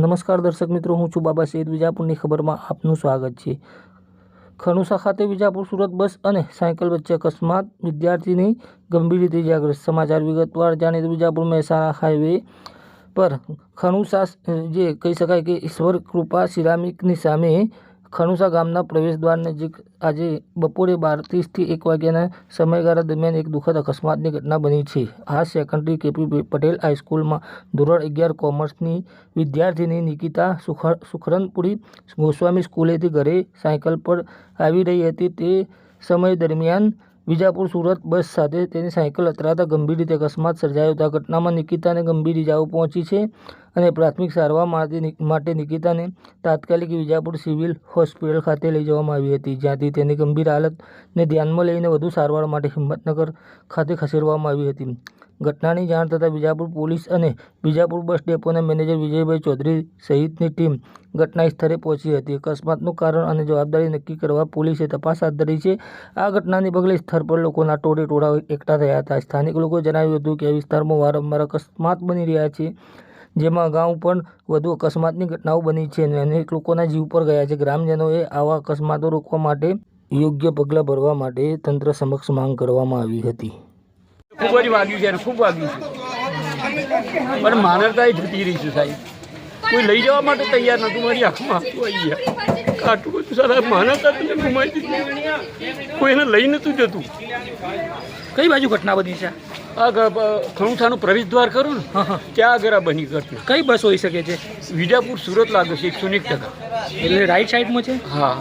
નમસ્કાર દર્શક મિત્રો, હું છું બાબા સૈદ વિજાપુરની ખબરમાં આપનું સ્વાગત છે. ખનુસા ખાતે વિજાપુર સુરત બસ અને સાયકલ વચ્ચે અકસ્માત, વિદ્યાર્થીની ગંભીર રીતે ઇજાગ્રસ્ત. સમાચાર વિગતવાર જાણીએ તો વિજાપુર મહેસાણા હાઈવે પર ખનુસા, જે કહી શકાય કે ઈશ્વર કૃપા સિરામિકની સામે ખનુસા ગામના પ્રવેશદ્વાર નજીક આજે બપોરે બાર ત્રીસથી એક વાગ્યાના સમયગાળા દરમિયાન એક દુઃખદ અકસ્માતની ઘટના બની છે. આ સેકન્ડરી કેપી પટેલ હાઈસ્કૂલમાં ધોરણ અગિયાર કોમર્સની વિદ્યાર્થીની નિકિતા સુખ સુખરનપુરી ગોસ્વામી સ્કૂલેથી ઘરે સાયકલ પર આવી રહી હતી. તે સમય દરમિયાન વિજાપુર સુરત બસ સાથે તેની સાયકલ અથડાતા ગંભીર રીતે અકસ્માત સર્જાયો હતો. ઘટનામાં નિકિતાને ગંભીર ઇજાઓ પહોંચી છે અને પ્રાથમિક સારવાર માટે નિકિતાને તાત્કાલિક વિજાપુર સિવિલ હોસ્પિટલ ખાતે લઈ જવામાં આવી હતી. જ્યાંથી તેની ગંભીર હાલતને ધ્યાનમાં લઈને વધુ સારવાર માટે હિંમતનગર ખાતે ખસેડવામાં આવી હતી. ઘટનાની જાણ થતાં બીજાપુર પોલીસ અને બીજાપુર બસ ડેપોના મેનેજર વિજયભાઈ ચૌધરી સહિતની ટીમ ઘટના સ્થળે પહોંચી હતી. અકસ્માતનું કારણ અને જવાબદારી નક્કી કરવા પોલીસે તપાસ હાથ ધરી છે. આ ઘટનાને પગલે સ્થળ પર લોકોના ટોળે ટોળા એકઠા થયા હતા. સ્થાનિક લોકોએ જણાવ્યું હતું કે વિસ્તારમાં વારંવાર અકસ્માત બની રહ્યા છે, જેમાં અગાઉ પણ વધુ અકસ્માતની ઘટનાઓ બની છે અને અનેક લોકોના જીવ પર ગયા છે. ગ્રામજનોએ આવા અકસ્માતો રોકવા માટે યોગ્ય પગલાં ભરવા માટે તંત્ર સમક્ષ માંગ કરવામાં આવી હતી. ખૂબ જ વાગ્યું છે અને ખૂબ વાગ્યું છે. પણ માનવતા એ જતી રહી છે સાહેબ. કોઈ લઈ જવા માટે તૈયાર નહોતું. મારી આંખમાં આખું આવી ગયા. આટલું બધું સારા માનવતા તમે ગુમાવી દીધી કોઈ એને લઈ નહોતું જતું. કઈ બાજુ ઘટના બની છે? આ ખણુથાનું પ્રવેશ દ્વાર ખરું ને ત્યાં આગળ આ બની ઘટના. કઈ બસ હોઈ શકે છે? વિજાપુર સુરત લાગે છે એકસો એક ટકા. એટલે રાઈટ સાઈડમાં છે? હા.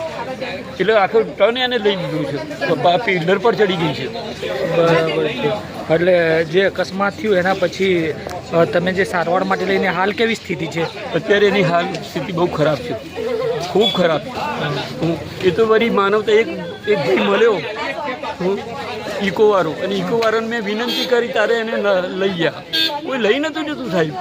એટલે આખો ટર્ન એને લઈ લીધું છે. પિલ્લર પર ચડી ગઈ છે. બરાબર છે એટલે જે અકસ્માત થયું એના પછી તમે જે સારવાર માટે લઈને હાલ કેવી સ્થિતિ છે? અત્યારે એની હાલ સ્થિતિ બહુ ખરાબ છે. ખૂબ ખરાબ. હું એ તો વળી માનવતા એક એક ભાઈ મળ્યો. હું ઇકોવાળો. અને ઇકોવાળાને મેં વિનંતી કરી તારે એને લઈ ગયા કોઈ લઈ નતું જતું સાહેબ.